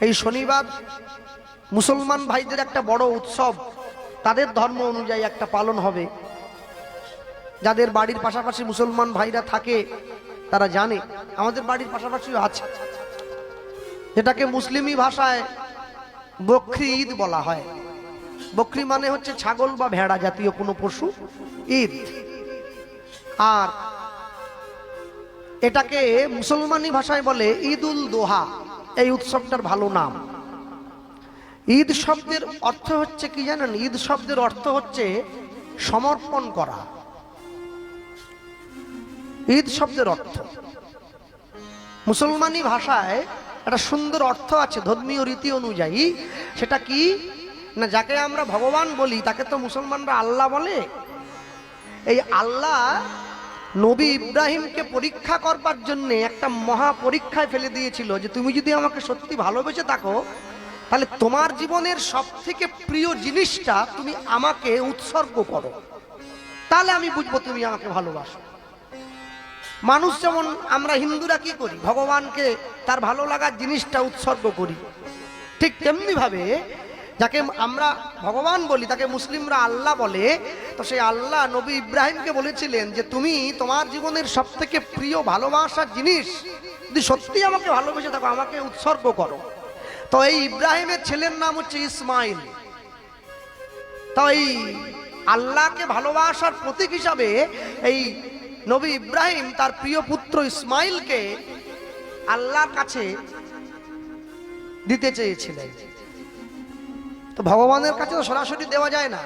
এই শনিবার মুসলমান ভাইদের একটা বড় উৎসব। তাদের ধর্ম অনুযায়ী একটা পালন হবে। যাদের বাড়ির পাশাপাশি মুসলমান ভাইরা থাকে, তারা জানে, আমাদের বাড়ির পাশাপাশিও আছে। যেটাকে মুসলিমই ভাষায় বকরি ঈদ বলা হয়। বকরি মানে হচ্ছে ছাগল বা ভেড়া জাতীয় কোনো পশু, ঈদ। আর এটাকে মুসলমানি ভাষায় বলে ঈদ উল দোহা। এই উৎসবটার ভালো নাম। ঈদ শব্দের অর্থ হচ্ছে কি জানেন? ঈদ শব্দের অর্থ হচ্ছে সমর্পণ করা। ঈদ শব্দের অর্থ। মুসলমানি ভাষায় একটা সুন্দর অর্থ আছে, ধর্মীয় রীতি অনুযায়ী। সেটা কি? না, যাকে আমরা ভগবান বলি, তাকে তো মুসলমানরা আল্লাহ বলে। এই আল্লাহ নবী ইব্রাহিমকে পরীক্ষা করবার জন্য একটা মহা পরীক্ষায় ফেলে দিয়েছিল যে তুমি যদি আমাকে সত্যি ভালোবেসে থাকো, তাহলে তোমার জীবনের সব থেকে প্রিয় জিনিসটা তুমি আমাকে উৎসর্গ করো। তাহলে আমি বুঝব তুমি আমাকে ভালোবাসো। মানুষ যেমন, আমরা হিন্দুরা কি করি? ভগবানকে তার ভালো লাগার জিনিসটা উৎসর্গ করি। ঠিক তেমনি ভাবে যাকে আমরা ভগবান বলি, তাকে মুসলিমরা আল্লাহ বলে, তো সেই আল্লাহ নবী ইব্রাহিমকে বলেছিলেন যে, তুমি তোমার জীবনের সব থেকে প্রিয় ভালোবাসার জিনিস, যদি সত্যি আমাকে ভালোবেসে থাকো, আমাকে উৎসর্গ করো। তো এই ইব্রাহিমের ছেলের নাম হচ্ছে ইসমাইল। তো এই আল্লাহকে ভালোবাসার প্রতীক হিসাবে এই নবী ইব্রাহিম তার প্রিয় পুত্র ইসমাইলকে আল্লাহর কাছে দিতে চেয়েছিলেন। তো ভগবানের কাছে তো সরাসরি দেওয়া যায় না।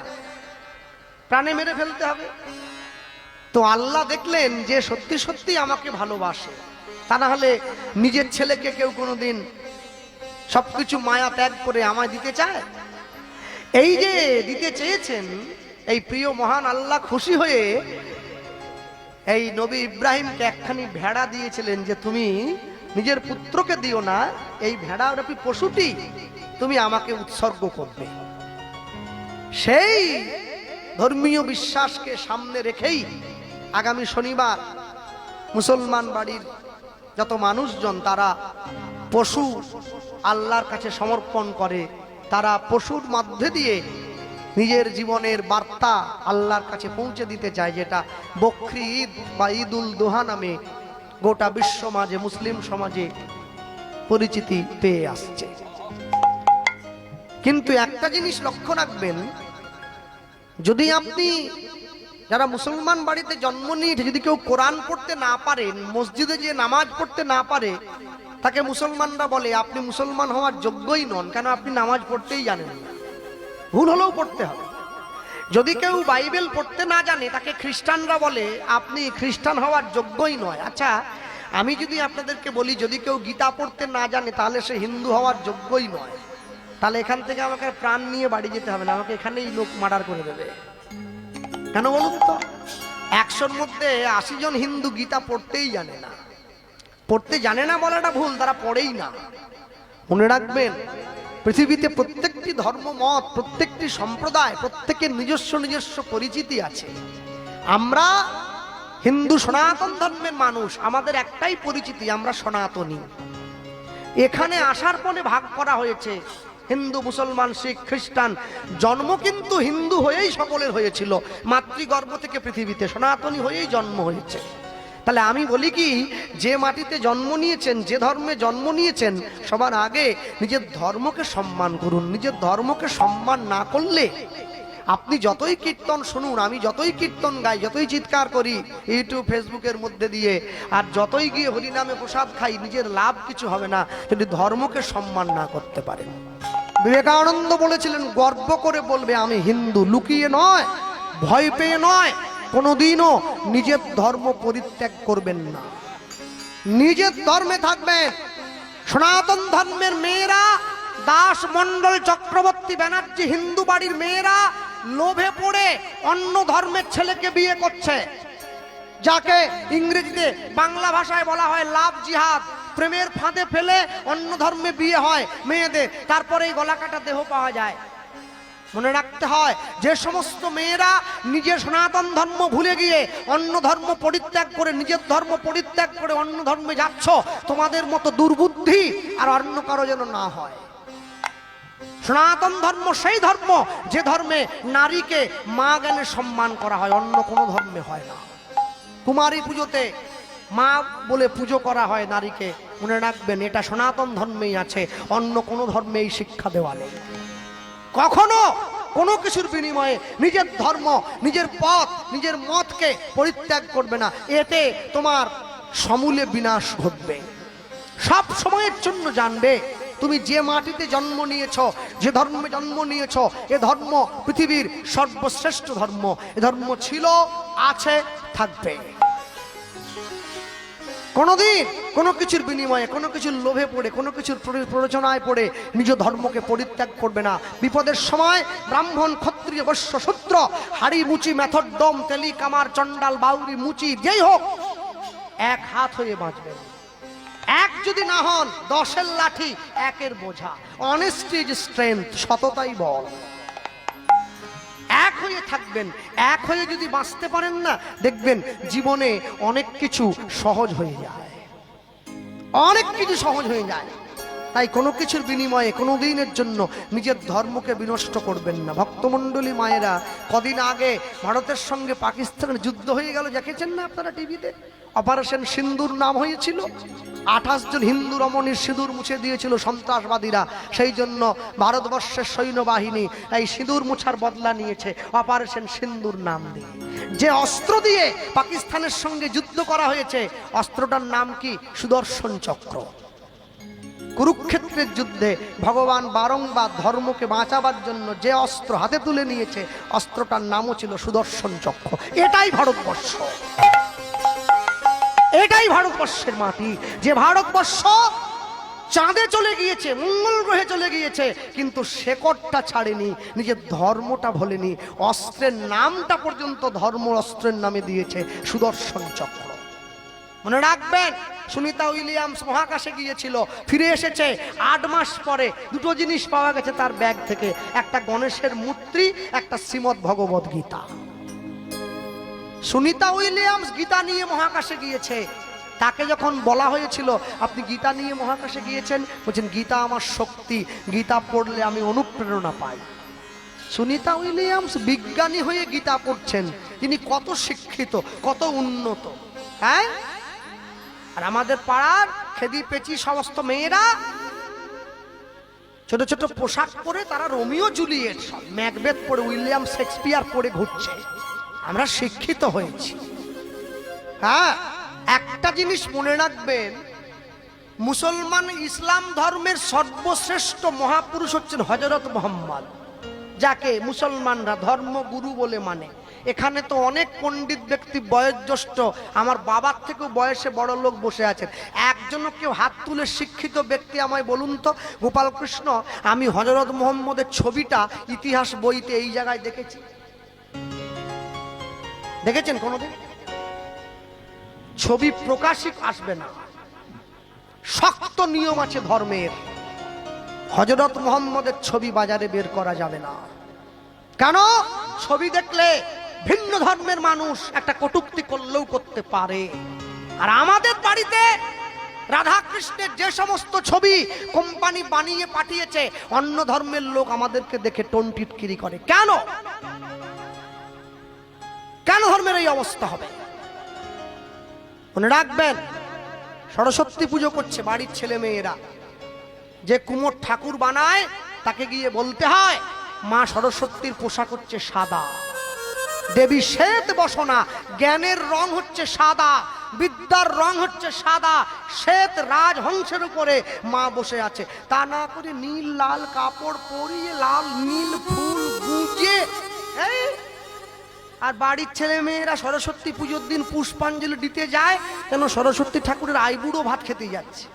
প্রাণে মেরে ফেলতে হবে। তো আল্লাহ দেখলেন যে সত্যি সত্যি আমাকে ভালোবাসে। তা না হলে নিজের ছেলেকে কেউ কোনোদিন সবকিছু মায়া ত্যাগ করে আমায় দিতে চায়? এই যে দিতে চেয়েছেন এই প্রিয় মহান আল্লাহ খুশি হয়ে এই নবী ইব্রাহিমকে একখানি ভেড়া দিয়েছিলেন যে, তুমি নিজের পুত্রকে দিও না, এই ভেড়া পশুটি তুমি আমাকে উৎসর্গ করবে। সেই ধর্মীয় বিশ্বাসকে সামনে রেখেই আগামী শনিবার মুসলমান বাড়ির যত মানুষজন, তারা পশু আল্লাহর কাছে সমর্পণ করে, তারা পশুর মধ্যে দিয়ে নিজের জীবনের বার্তা আল্লাহর কাছে পৌঁছে দিতে চায়, যেটা বকরি ঈদ বা ঈদ উল দোহা নামে গোটা বিশ্ব সমাজে মুসলিম সমাজে পরিচিতি পেয়ে আসছে। কিন্তু একটা জিনিস লক্ষ্য রাখবেন, যদি আপনি যারা মুসলমান বাড়িতে জন্ম নিয়েছে যদি কেউ কোরআন পড়তে না পারেন, মসজিদে যে নামাজ পড়তে না পারে, তাকে মুসলমানরা বলে, আপনি মুসলমান হওয়ার যোগ্যই নন, কেন আপনি নামাজ পড়তেই জানেন না? ভুল হলেও পড়তে হবে। যদি কেউ বাইবেল পড়তে না জানে, তাকে খ্রিস্টানরা বলে, আপনি খ্রিস্টান হওয়ার যোগ্যই নয়। আচ্ছা আমি যদি আপনাদেরকে বলি, যদি কেউ গীতা পড়তে না জানে, তাহলে সে হিন্দু হওয়ার যোগ্যই নয়। তাহলে এখান থেকে আমাকে প্রাণ নিয়ে বাড়ি যেতে হবে না, আমাকে এখানেই লোক মার্ডার করে দেবে। কেন বলুন তো? একশোর মধ্যে আশি জন হিন্দু গীতা পড়তেই জানে না। পড়তে জানে না বলাটা ভুল, তারা পড়েই না। মনে রাখবেন, পৃথিবীতে প্রত্যেকটি ধর্মমত প্রত্যেকটি সম্প্রদায়, প্রত্যেকের নিজস্ব নিজস্ব পরিচিতি আছে। আমরা হিন্দু সনাতন ধর্মের মানুষ, আমাদের একটাই পরিচিতি, আমরা সনাতনী। এখানে আসার পরে ভাগ করা হয়েছে। হিন্দু, মুসলমান, শিখ, খ্রিস্টান, জন্ম কিন্তু হিন্দু হয়েই সকলের হয়েছিল। মাতৃগর্ভ থেকে পৃথিবীতে সনাতনী হয়েই জন্ম হয়েছে। তাহলে আমি বলি কি, যে মাটিতে জন্ম নিয়েছেন, যে ধর্মে জন্ম নিয়েছেন, সবার আগে নিজের ধর্মকে সম্মান করুন। নিজের ধর্মকে সম্মান না করলে আপনি যতই কীর্তন শুনুন, আমি যতই কীর্তন গাই, যতই চিৎকার করি, ইউটিউব, ফেসবুকের মধ্যে দিয়ে, আর যতই গিয়ে হরিনামে প্রসাদ খাই, নিজের লাভ কিছু হবে না যদি ধর্মকে সম্মান না করতে পারেন। বিবেকানন্দ বলেছিলেন, গর্ব করে বলবে, আমি হিন্দু, লুকিয়ে নয়, ভয় পেয়ে নয়, কোনোদিনও নিজের ধর্ম পরিত্যাগ করবেন না। নিজের ধর্মে থাকবেন সনাতন ধর্মের মেয়েরা, দাস মন্ডল চক্রবর্তী ব্যানার্জি হিন্দু বাড়ির মেয়েরা লোভে পড়ে অন্য ধর্মের ছেলেকে বিয়ে করছে, যাকে ইংরেজিতে বাংলা ভাষায় বলা হয় লাভ জিহাদ। প্রেমের ফাঁদে ফেলে অন্য ধর্মে বিয়ে হয় মেয়েদের তারপরে এই গলা কাটা দেহ পাওয়া যায়। মনে রাখতে হয়, যে সমস্ত মেয়েরা নিজের সনাতন ধর্ম ভুলে গিয়ে অন্য ধর্ম পরিত্যাগ করে, নিজের ধর্ম পরিত্যাগ করে অন্য ধর্মে যাচ্ছ, তোমাদের মতো দুর্বুদ্ধি আর অন্য কারও যেন না হয়। সনাতন ধর্ম সেই ধর্ম যে ধর্মে নারীকে মা গেলে সম্মান করা হয়, অন্য কোনো ধর্মে হয় না। কুমারী পুজোতে মা বলে পুজো করা হয় নারীকে। মনে রাখবেন, এটা সনাতন ধর্মেই আছে, অন্য কোনো ধর্মে এই শিক্ষা দেওয়া নেই। কখনো কোনো কিছুর বিনিময়ে নিজের ধর্ম, নিজের পথ, নিজের মতকে পরিত্যাগ করবে না। এতে তোমার সমূলে বিনাশ ঘটবে। সব সময়ের জন্য জানবে, তুমি যে মাটিতে জন্ম নিয়েছ, যে ধর্মে জন্ম নিয়েছ, এ ধর্ম পৃথিবীর সর্বশ্রেষ্ঠ ধর্ম, এ ধর্ম ছিল, আছে, থাকবে। কোনোদিন কোনো কিছুর বিনিময়ে, কোনো কিছুর লোভে পড়ে, কোনো কিছুর প্ররো- প্ররোচনায় পড়ে নিজ ধর্মকে পরিত্যাগ করবে না। বিপদের সময় ব্রাহ্মণ, ক্ষত্রিয়, বৈশ্য, শূদ্র, হাড়ি, মুচি, মেথড ডম তেলি, কামার, চণ্ডাল, বাউরি, মুচি, যেই হোক, এক হাত হয়ে বাঁচবেন এক যদি না হন, দশের লাঠি, একের বোঝা। অনেস্টি ইজ স্ট্রেংথ সততাই বল। থাকবেন। এক হয়ে যদি বাঁচতে পারেন না, দেখবেন জীবনে অনেক কিছু সহজ হয়ে যায়। অনেক কিছু সহজ হয়ে যায়। তাই কোনো কিছুর বিনিময়ে, কোনো দিনের জন্য নিজের ধর্মকে বিনষ্ট করবেন না। ভক্তমণ্ডলী মায়েরা, কদিন আগে ভারতের সঙ্গে পাকিস্তানের যুদ্ধ হয়ে গেল, দেখেছেন না আপনারা টিভিতে? অপারেশন সিন্দুর নাম হয়েছিল। আঠাশ জন হিন্দু রমণীর সিঁদুর মুছে দিয়েছিল সন্ত্রাসবাদীরা। সেই জন্য ভারতবর্ষের সৈন্যবাহিনী এই সিঁদুর মুছার বদলা নিয়েছে, অপারেশন সিন্দুর নাম দিয়ে। যে অস্ত্র দিয়ে পাকিস্তানের সঙ্গে যুদ্ধ করা হয়েছে, অস্ত্রটার নাম কি? সুদর্শন চক্র। কুরুক্ষেত্রের যুদ্ধে ভগবান বারংবার ধর্মকে বাঁচাবার জন্য যে অস্ত্র হাতে তুলে নিয়েছে, অস্ত্রটার নামও ছিল সুদর্শন চক্র। এটাই ভারতবর্ষ। এটাই ভারতবর্ষের মাটি। যে ভারতবর্ষ চাঁদে চলে গিয়েছে, মঙ্গল গ্রহে চলে গিয়েছে, কিন্তু শেকড়টা ছাড়েনি, নিজের ধর্মটা ভোলেনি, অস্ত্রের নামটা পর্যন্ত ধর্ম অস্ত্রের নামে দিয়েছে সুদর্শন চক্র। মনে রাখবেন, সুনিতা উইলিয়ামস মহাকাশে গিয়েছিল, ফিরে এসেছে আট মাস পরে। দুটো জিনিস পাওয়া গেছে তার ব্যাগ থেকে, একটা গণেশের মূর্তি, একটা শ্রীমদ ভগবত গীতা। সুনিতা উইলিয়ামস গীতা নিয়ে মহাকাশে গিয়েছে। তাকে যখন বলা হয়েছিল, আপনি গীতা নিয়ে মহাকাশে গিয়েছেন? বলছেন, গীতা আমার শক্তি, গীতা পড়লে আমি অনুপ্রেরণা পাই। সুনিতা উইলিয়ামস বিজ্ঞানী হয়ে গীতা পড়ছেন। তিনি কত শিক্ষিত, কত উন্নত হ্যাঁ? আর আমাদের পাড়ার খেদি পেচি সমস্ত মেয়েরা ছোট ছোট পোশাক পরে তারা রোমিও জুলিয়েট সব ম্যাকবেথ পরে উইলিয়াম শেক্সপিয়ার পরে ঘুরছে। আমরা শিক্ষিত হয়েছি। হ্যাঁ একটা জিনিস মনে রাখবেন, মুসলমান ইসলাম ধর্মের সর্বশ্রেষ্ঠ মহাপুরুষ হচ্ছেন হজরত মোহাম্মদ। যাকে মুসলমানরা ধর্মগুরু বলে মানে। এখানে তো অনেক পণ্ডিত ব্যক্তি বয়োজ্যেষ্ঠ। আমার বাবার থেকেও বয়সে বড় লোক বসে আছেন। একজনও কেউ হাত তুলে শিক্ষিত ব্যক্তি আমায় বলুন তো? গোপালকৃষ্ণ আমি হজরত মোহাম্মদের ছবিটা ইতিহাস বইতে এই জায়গায় দেখেছি। দেখেছেন কোনোদিন? ছবি প্রকাশিক আসবে না। শক্ত নিয়ম আছে ধর্মের। হজরত মোহাম্মদের ছবি বাজারে বের করা যাবে না। কেন? ছবি দেখলে ভিন্ন ধর্মের মানুষ একটা কটুক্তি করলেও করতে পারে। আর আমাদের বাড়িতে রাধা কৃষ্ণের যে সমস্ত ছবি কোম্পানি বানিয়ে পাঠিয়েছে, অন্য ধর্মের লোক আমাদেরকে দেখে টোন টিটকিরি করে। কেন? কেন ধর্মের এই অবস্থা হবে? মনে রাখবেন, সরস্বতী পুজো করছে বাড়ির ছেলে মেয়েরা যে কুমোর ঠাকুর বানায়, তাকে গিয়ে বলতে হয় মা সরস্বতীর পোশাক হচ্ছে সাদা। দেবী শ্বেত বসনা, জ্ঞানের রং হচ্ছে সাদা, বিদ্যার রং হচ্ছে সাদা, শ্বেত রাজহংসের উপরে মা বসে আছে। তা না করে নীল, লাল কাপড় পরিয়ে লাল, নীল ফুল গুঁজে, এই, আর বাড়ির ছেলে মেয়েরা সরস্বতী পুজোর দিন পুষ্পাঞ্জলি দিতে যায়, কেন সরস্বতী ঠাকুরের আইবুড়ো ভাত খেতে যাচ্ছে।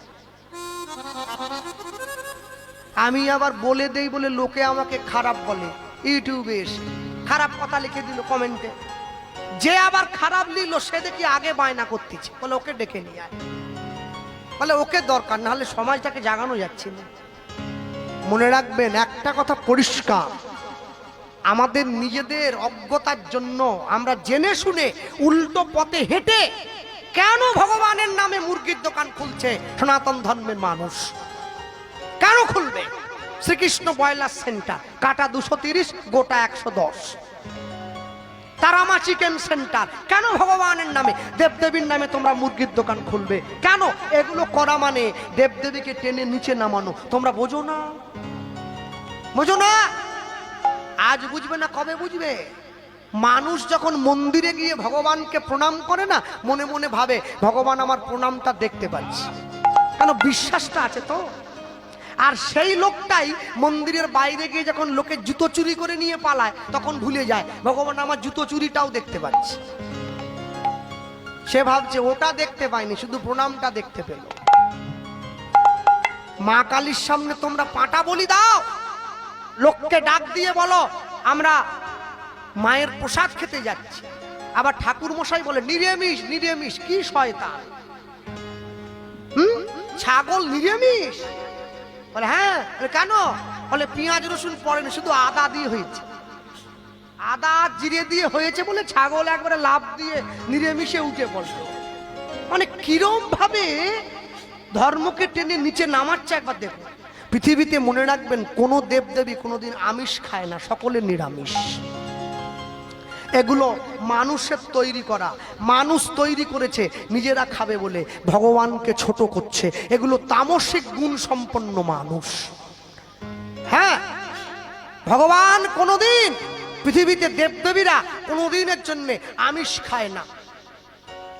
আমি আবার বলে দেই বলে লোকে আমাকে খারাপ বলে। ইউটিউবে এসে খারাপ কথা লিখে দিল কমেন্টে। যে আবার খারাপ লিখলো, সে দেখি আগে বায়না করতেছে। বলে ওকে ডেকে নিয়ে আয়। বলে ওকে দরকার না হলে সমাজটাকে জাগানো যাচ্ছে না। মনে রাখবেন, একটা কথা পরিষ্কার। আমাদের নিজেদের অজ্ঞতার জন্য আমরা জেনে শুনে উল্টো পথে হেঁটে কেন ভগবানের নামে মুরগির দোকান খুলছে সনাতন ধর্মের মানুষ? কেন খুলবে? শ্রীকৃষ্ণ বয়লার সেন্টার, কাটা দুশো তিরিশ, গোটা একশো দশ। তারামা চিকেন সেন্টার, কেন ভগবানের নামে? দেবদেবীর নামে তোমরা মুরগির দোকান খুলবে। কেন? এগুলো করা মানে দেবদেবীকে টেনে নিচে নামানো। তোমরা বোঝো না? বোঝো না? আজ বুঝবে না কবে বুঝবে? মানুষ যখন মন্দিরে গিয়ে ভগবানকে প্রণাম করে না, মনে মনে ভাবে, ভগবান আমার প্রণামটা দেখতে পাচ্ছি। কেন বিশ্বাসটা আছে তো? আর সেই লোকটাই মন্দিরের বাইরে গিয়ে যখন লোকে জুতো চুরি করে নিয়ে পালায়, তখন ভুলে যায়, ভগবান, আমার জুতো চুরিটাও দেখতে পাচ্ছে। সে ভাবছে, ওটা দেখতে পায়নি শুধু প্রণামটা দেখতে পেল। মা কালীর সামনে তোমরা পাটা বলি দাও। লোককে ডাক দিয়ে বলো, আমরা মায়ের প্রসাদ খেতে যাচ্ছি। আবার ঠাকুর মশাই বলে, নিরামিষ নিরামিষ, কি শয়তান? হুম? ছাগল নিরামিষ? বলে হ্যাঁ কেন? বলে, পেঁয়াজ, রসুন পড়েনি, শুধু আদা দিয়ে হয়েছে। আদা জিরে দিয়ে হয়েছে বলে ছাগল একবারে লাভ দিয়ে নিরামিষে উঠে পড়ল মানে কিরম ভাবে ধর্মকে টেনে নিচে নামাচ্ছে একবার দেখুন। পৃথিবীতে মনে রাখবেন, কোনো দেবদেবী কোনোদিন আমিষ খায় না, সকলে নিরামিষ। এগুলো মানুষের তৈরি করা। মানুষ তৈরি করেছে, নিজেরা খাবে বলে। ভগবানকে ছোট করছে। এগুলো তামসিক গুণ সম্পন্ন মানুষ। হ্যাঁ ভগবান কোনোদিন পৃথিবীতে দেবদেবীরা কোনোদিনের জন্যে আমিষ খায় না।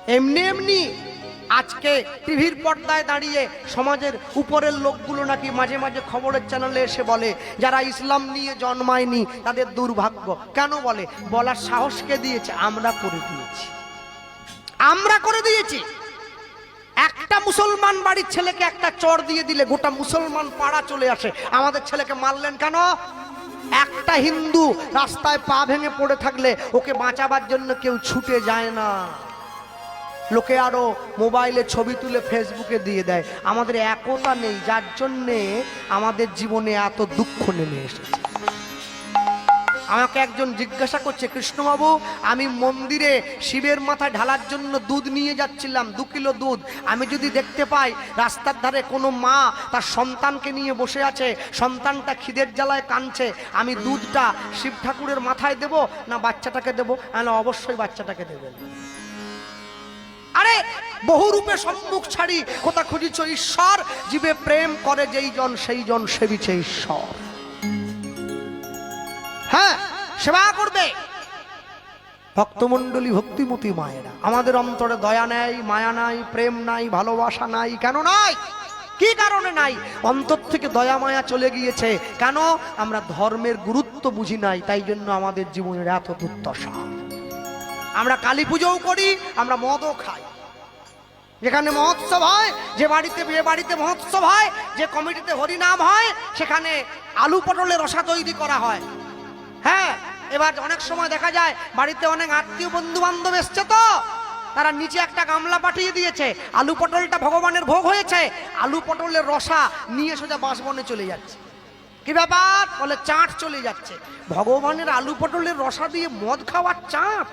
এমনি এমনি আজকে টিভির পর্দায় দাঁড়িয়ে সমাজের উপরের লোকগুলো নাকি মাঝে মাঝে খবরের চ্যানেলে এসে বলে, যারা ইসলাম নিয়ে জন্মায়নি তাদের দুর্ভাগ্য। কেন বলে? বলার সাহসকে দিয়েছে? আমরা করে দিয়েছি। আমরা করে দিয়েছি। একটা মুসলমান বাড়ির ছেলেকে একটা চর দিয়ে দিলে গোটা মুসলমান পাড়া চলে আসে। আমাদের ছেলেকে মারলেন কেন? একটা হিন্দু রাস্তায় পা ভেঙে পড়ে থাকলে ওকে বাঁচাবার জন্য কেউ ছুটে যায় না। লোকে আরও মোবাইলে ছবি তুলে ফেসবুকে দিয়ে দেয়। আমাদের একতা নেই, যার জন্যে আমাদের জীবনে এত দুঃখ নেমে এসেছে। আমাকে একজন জিজ্ঞাসা করছে, কৃষ্ণবাবু, আমি মন্দিরে শিবের মাথায় ঢালার জন্য দুধ নিয়ে যাচ্ছিলাম, দু কিলো দুধ। আমি যদি দেখতে পাই রাস্তার ধারে কোনো মা তার সন্তানকে নিয়ে বসে আছে, সন্তানটা খিদের জ্বালায় কাঁদছে, আমি দুধটা শিব ঠাকুরের মাথায় দেব না বাচ্চাটাকে দেবো? না অবশ্যই বাচ্চাটাকে দেবেন। আরে বহু রূপে সম্মুখ ছাড়ি, কোথা খুঁজিছ ঈশ্বর, জীবে প্রেম করে যেই জন, সেই জন সেবিছে ঈশ্বর। হ্যাঁ সেবা করবে। ভক্তমণ্ডলী, ভক্তিমতী মায়েরা, আমাদের অন্তরে দয়া নেই, মায়া নাই, প্রেম নাই, ভালোবাসা নাই, কেন নাই? কি কারণে নাই? অন্তর থেকে দয়া, মায়া চলে গিয়েছে। কেন? আমরা ধর্মের গুরুত্ব বুঝি নাই, তাই জন্য আমাদের জীবনের এত দুর্দশা। আমরা কালী পুজোও করি, আমরা মদও খাই। যেখানে মহোৎসব হয়, যে বাড়িতে বিয়ে বাড়িতে মহোৎসব হয়, যে কমিটিতে হরিনাম হয়, সেখানে আলু পটলের রসা তৈরি করা হয়। হ্যাঁ এবার অনেক সময় দেখা যায়, বাড়িতে অনেক আত্মীয় বন্ধু বান্ধব এসছে তো, তারা নিচে একটা গামলা পাঠিয়ে দিয়েছে, আলু পটলটা ভগবানের ভোগ হয়েছে, আলু পটলের রসা নিয়ে সোজা বাঁশবনে চলে যাচ্ছে। কি ব্যাপার? বলে চাঁট চলে যাচ্ছে। ভগবানের আলু পটলের রসা দিয়ে মদ খাওয়ার চাট।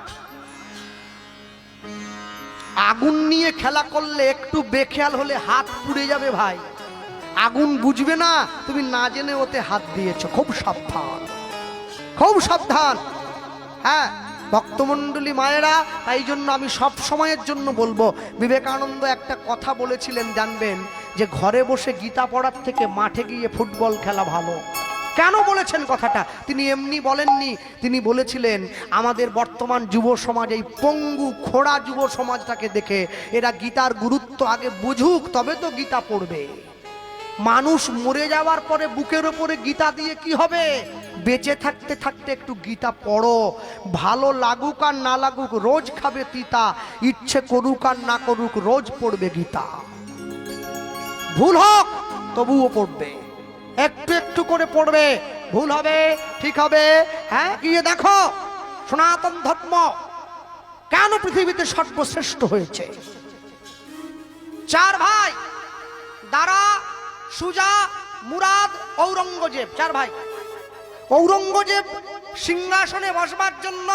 আগুন নিয়ে খেলা করলে একটু বেখেয়াল হলে হাত পুড়ে যাবে ভাই। আগুন বুঝবে না, তুমি না জেনে ওতে হাত দিয়েছ। খুব সাবধান খুব সাবধান। হ্যাঁ ভক্তমণ্ডলী মায়েরা, তাই জন্য আমি সব সময়ের জন্য বলব, বিবেকানন্দ একটা কথা বলেছিলেন, জানবেন, যে ঘরে বসে গীতা পড়ার থেকে মাঠে গিয়ে ফুটবল খেলা ভালো। কেন বলেছেন কথাটা? তিনি এমনি বলেননি। তিনি বলেছিলেন, আমাদের বর্তমান যুব সমাজ, এই পঙ্গু খোড়া যুব সমাজটাকে দেখে এরা গীতার গুরুত্ব আগে বুঝুক, তবে তো গীতা পড়বে। মানুষ মরে যাওয়ার পরে বুকের ওপরে গীতা দিয়ে কি হবে? বেঁচে থাকতে থাকতে একটু গীতা পড়ো। ভালো লাগুক আর না লাগুক, রোজ খাবে তিতা, ইচ্ছে করুক আর না করুক, রোজ পড়বে গীতা। ভুল হোক, তবুও পড়বে। একটু একটু করে পড়বে। ভুল হবে, ঠিক হবে। হ্যাঁ গিয়ে দেখো, সনাতন ধর্ম কেন পৃথিবীতে সর্বশ্রেষ্ঠ হয়েছে? চার ভাই, দারা, সুজা, মুরাদ, ঔরঙ্গজেব। চার ভাই। ঔরঙ্গজেব সিংহাসনে বসবার জন্য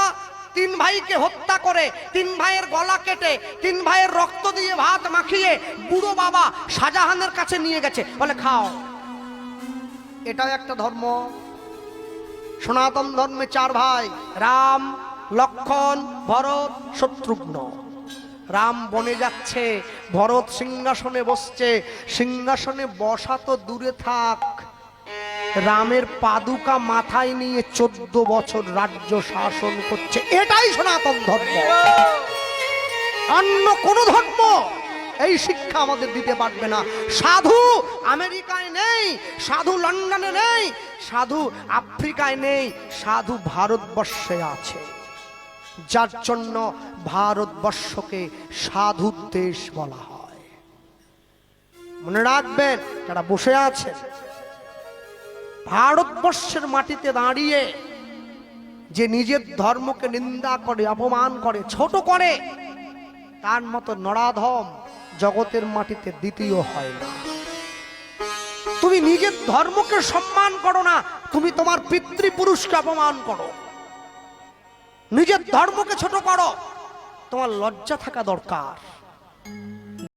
তিন ভাইকে হত্যা করে, তিন ভাইয়ের গলা কেটে, তিন ভাইয়ের রক্ত দিয়ে ভাত মাখিয়ে বুড়ো বাবা শাহজাহানের কাছে নিয়ে গেছে। বলে, খাও। এটাও একটা ধর্ম। সনাতন ধর্মে চার ভাই, রাম, লক্ষণ, ভরত, শত্রুঘ্ন। রাম বনে যাচ্ছে, ভরত সিংহাসনে বসছে, সিংহাসনে বসা তো দূরে থাক। রামের পাদুকা মাথায় নিয়ে চোদ্দ বছর রাজ্য শাসন করছে। এটাই সনাতন ধর্ম। অন্য কোন ধর্ম এই শিক্ষা আমাদের দিতে পারবে না। সাধু আমেরিকায় নেই, সাধু লন্ডনে নেই, সাধু আফ্রিকায় নেই, সাধু ভারতবর্ষে আছে। যার জন্য ভারতবর্ষকে সাধু দেশ বলা হয়। মনে রাখবেন, যারা বসে আছেন, ভারতবর্ষের মাটিতে দাঁড়িয়ে যে নিজের ধর্মকে নিন্দা করে, অপমান করে, ছোট করে, তার মতো নরাধম জগতের মাটিতে দ্বিতীয় হয় না। তুমি নিজের ধর্মকে সম্মান করো না, তুমি তোমার পিতৃপুরুষকে অপমান করো। নিজের ধর্মকে ছোট করো, তোমার লজ্জা থাকা দরকার।